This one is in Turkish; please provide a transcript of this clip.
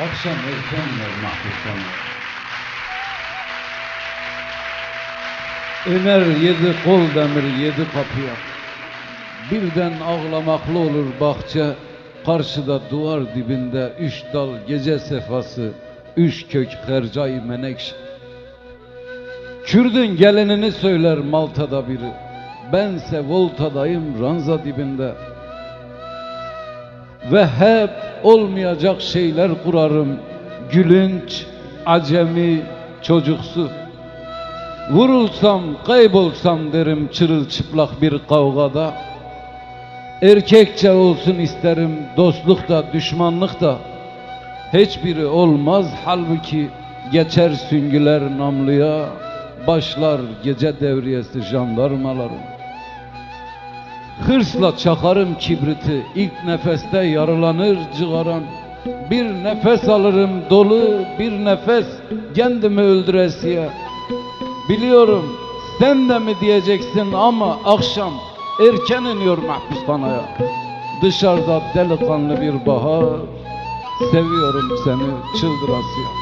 Akşam erkenler mahpustan. Ömer yedi kol demir yedi kapıya. Birden ağlamaklı olur bahçe. Karşıda duvar dibinde üç dal gece sefası, üç kök hercai menekşe. Kürdün gelenini söyler Malta'da biri. Bense Volta'dayım ranza dibinde. Ve hep olmayacak şeyler kurarım. Gülünç, acemi, çocuksu. Vurulsam, kaybolsam derim çırılçıplak bir kavgada. Erkekçe olsun isterim dostluk da düşmanlık da. Hiçbiri olmaz halbuki geçer süngüler namluya. Başlar gece devriyesi jandarmaların. Hırsla çakarım kibriti ilk nefeste yaralanır cıgaran. Bir nefes alırım dolu bir nefes kendimi öldüresiye. Biliyorum sen de mi diyeceksin ama akşam erken iniyor mahpushanaya. Dışarıda delikanlı bir bahar. Seviyorum seni çıldırasıya.